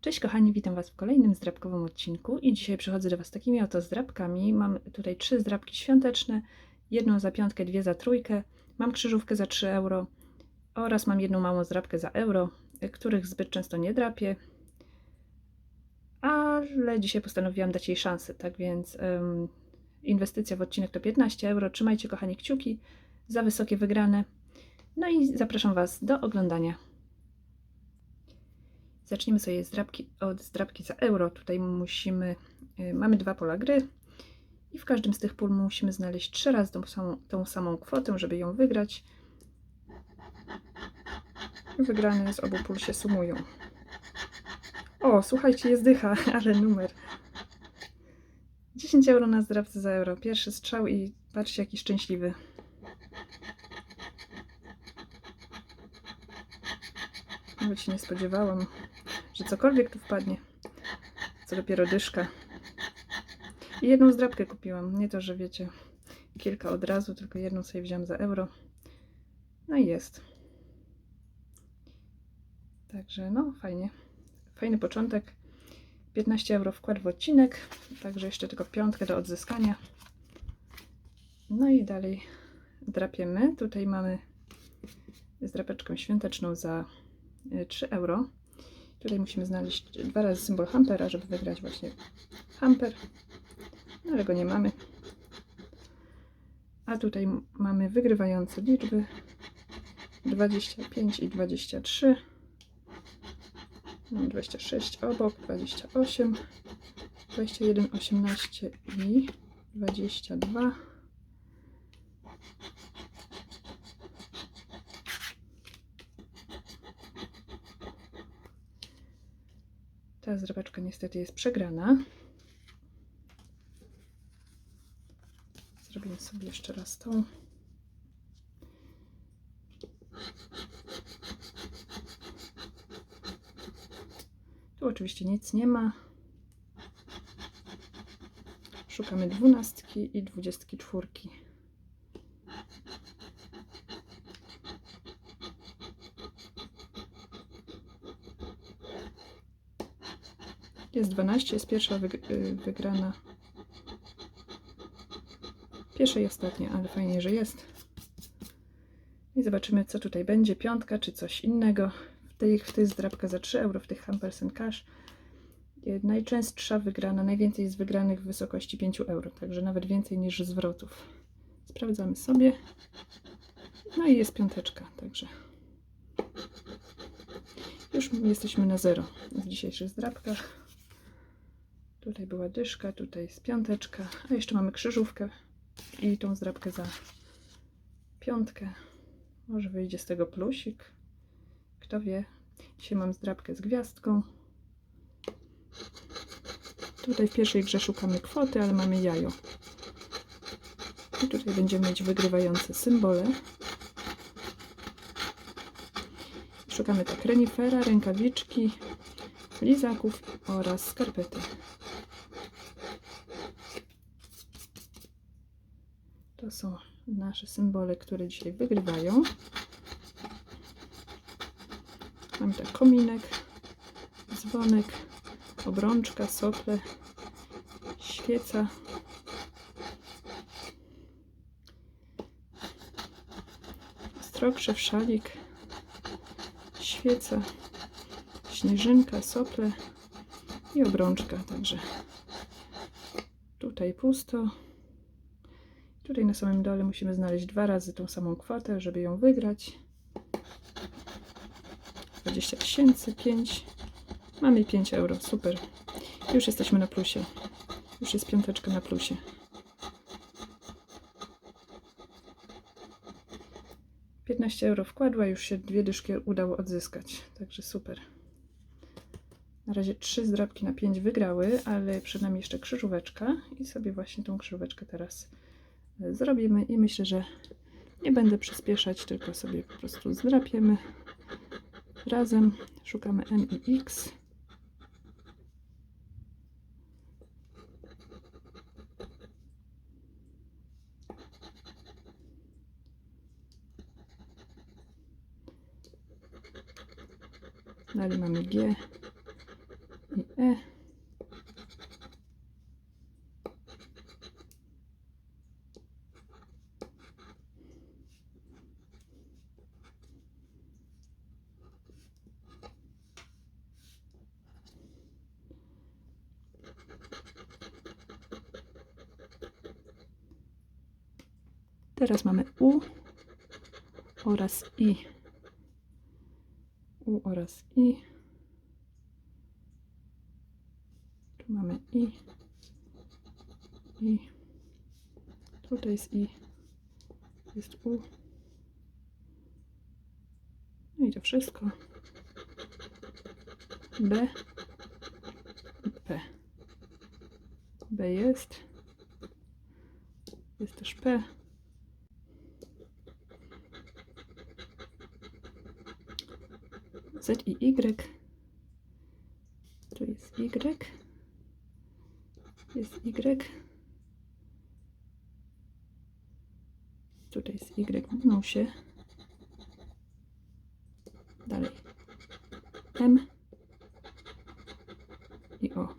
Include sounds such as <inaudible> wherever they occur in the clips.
Cześć kochani, witam Was w kolejnym zdrabkowym odcinku i dzisiaj przychodzę do Was takimi oto zdrabkami. Mam tutaj trzy zdrabki świąteczne, jedną za piątkę, dwie za trójkę, mam krzyżówkę za 3 euro oraz mam jedną małą zdrabkę za euro, których zbyt często nie drapię, ale dzisiaj postanowiłam dać jej szansę, tak więc em, inwestycja w odcinek to 15 euro. Trzymajcie kochani kciuki za wysokie wygrane. No i zapraszam Was do oglądania. Zaczniemy sobie zdrabki, od zdrabki za euro. Tutaj musimy, y, mamy dwa pola gry i w każdym z tych pól musimy znaleźć trzy razy tą samą, tą samą kwotę, żeby ją wygrać. Wygrane z obu pól się sumują. O, słuchajcie, jest dycha, <laughs> ale numer. 10 euro na zdrabce za euro. Pierwszy strzał i patrzcie jaki szczęśliwy. Nawet się nie spodziewałam, że cokolwiek tu wpadnie. Co dopiero dyszka. I jedną zdrabkę kupiłam. Nie to, że wiecie, kilka od razu, tylko jedną sobie wziąłem za euro. No i jest. Także no, fajnie. Fajny początek. 15 euro wkład w odcinek. Także jeszcze tylko piątkę do odzyskania. No i dalej drapiemy. Tutaj mamy zdrapeczkę świąteczną za 3 euro. Tutaj musimy znaleźć dwa razy symbol hampera, żeby wygrać właśnie hamper. No, ale go nie mamy. A tutaj mamy wygrywające liczby 25 i 23. Mamy 26 obok, 28, 21, 18 i 22. Ta zrabeczka niestety jest przegrana. Zrobimy sobie jeszcze raz tą. Tu oczywiście nic nie ma. Szukamy dwunastki i dwudziestki czwórki. Jest 12, jest pierwsza y, wygrana. Pierwsza i ostatnia, ale fajnie, że jest. I zobaczymy, co tutaj będzie. Piątka czy coś innego. W tej, w tej zdrabka za 3 euro, w tych Hampers Cash. Najczęstsza wygrana, najwięcej jest wygranych w wysokości 5 euro, także nawet więcej niż zwrotów. Sprawdzamy sobie. No i jest piąteczka, także już jesteśmy na zero w dzisiejszych zdrabkach. Tutaj była dyszka, tutaj jest piąteczka, a jeszcze mamy krzyżówkę i tą zdrabkę za piątkę. Może wyjdzie z tego plusik. Kto wie. Dzisiaj mam zdrabkę z gwiazdką. Tutaj w pierwszej grze szukamy kwoty, ale mamy jajo. I tutaj będziemy mieć wygrywające symbole. Szukamy tak renifera, rękawiczki, lizaków oraz skarpety. To są nasze symbole, które dzisiaj wygrywają. Mamy tak kominek, dzwonek, obrączka, sople, świeca. Strokrzew, szalik, świeca, śnieżynka, sople i obrączka. Także tutaj pusto. Tutaj na samym dole musimy znaleźć dwa razy tą samą kwotę, żeby ją wygrać. 20 tysięcy, 5. Mamy 5 euro, super. Już jesteśmy na plusie. Już jest piąteczka na plusie. Piętnaście euro wkładła, już się dwie dyszki udało odzyskać, także super. Na razie trzy zdrabki na 5 wygrały, ale przed nami jeszcze krzyżóweczka i sobie właśnie tą krzyżóweczkę teraz zrobimy i myślę, że nie będę przyspieszać, tylko sobie po prostu zdrapiemy razem. Szukamy M i X. Dalej mamy G, Teraz mamy U oraz I. U oraz I. Tu mamy I. I. Tutaj jest I. Jest U. No i to wszystko. B. P. B jest. Jest też P. Z i Y. Tu jest Y. Jest Y. Tutaj jest Y w minusie. Dalej. M. I O.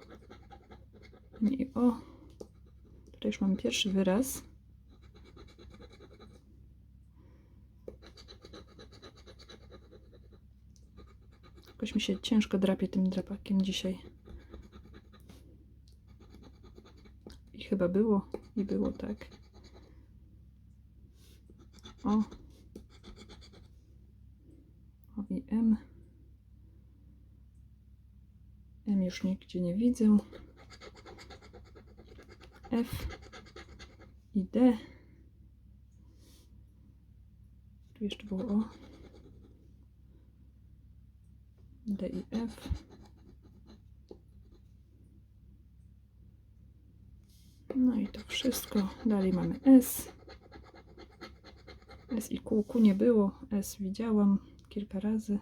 I O. Tutaj już mamy pierwszy wyraz. Jakoś mi się ciężko drapie tym drapakiem dzisiaj. I chyba było, i było tak. O. O i M. M już nigdzie nie widzę. F i D. Tu jeszcze było O. D i F. No i to wszystko. Dalej mamy S. S i. Q nie było. S widziałam kilka razy.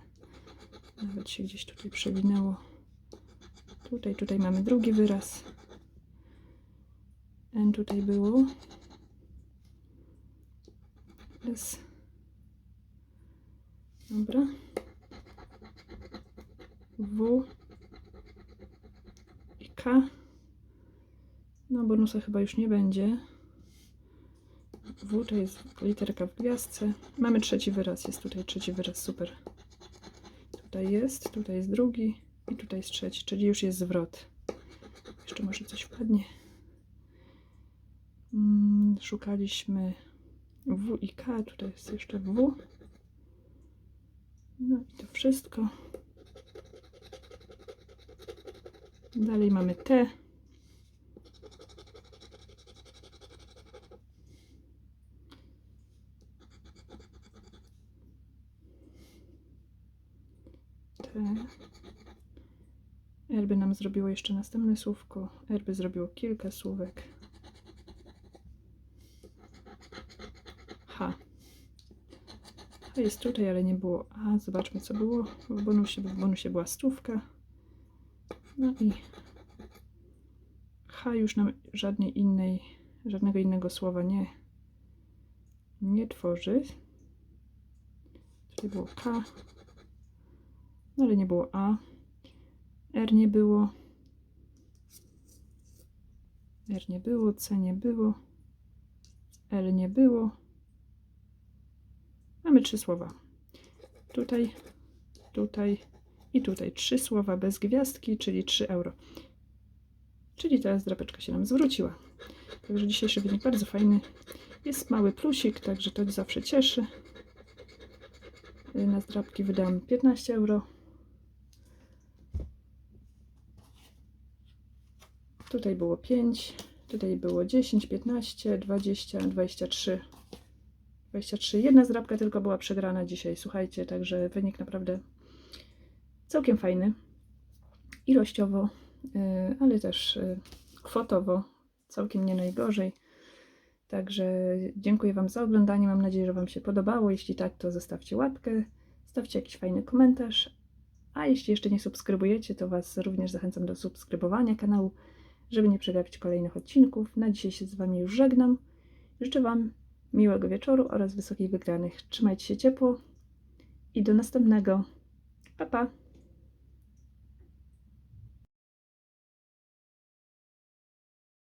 Nawet się gdzieś tutaj przewinęło. Tutaj, tutaj mamy drugi wyraz. N tutaj było. S. Dobra. W i K. No, bonusa chyba już nie będzie. W to jest literka w gwiazdce. Mamy trzeci wyraz, jest tutaj trzeci wyraz, super. Tutaj jest, tutaj jest drugi i tutaj jest trzeci, czyli już jest zwrot. Jeszcze może coś wpadnie. Mm, szukaliśmy W i K, tutaj jest jeszcze W. No i to wszystko. Dalej mamy T. T. R by nam zrobiło jeszcze następne słówko. R by zrobiło kilka słówek. H. Jest tutaj, ale nie było A. Zobaczmy, co było w bonusie. bo W bonusie była stówka. No i H już nam żadnej innej, żadnego innego słowa nie, nie tworzy. Tutaj było K, no ale nie było A. R nie było. R nie było, C nie było. L nie było. Mamy trzy słowa. Tutaj, tutaj i tutaj trzy słowa bez gwiazdki, czyli 3 euro. Czyli teraz drapeczka się nam zwróciła. Także dzisiejszy wynik bardzo fajny. Jest mały plusik, także to zawsze cieszy. Na zdrapki wydałam 15 euro. Tutaj było 5, tutaj było 10, 15, 20, 23. 23. Jedna zdrapka tylko była przegrana dzisiaj, słuchajcie, także wynik naprawdę całkiem fajny. Ilościowo, y, ale też y, kwotowo całkiem nie najgorzej. Także dziękuję Wam za oglądanie. Mam nadzieję, że Wam się podobało. Jeśli tak, to zostawcie łapkę, stawcie jakiś fajny komentarz. A jeśli jeszcze nie subskrybujecie, to Was również zachęcam do subskrybowania kanału, żeby nie przegapić kolejnych odcinków. Na dzisiaj się z Wami już żegnam. Życzę Wam miłego wieczoru oraz wysokich wygranych. Trzymajcie się ciepło i do następnego. Pa, pa!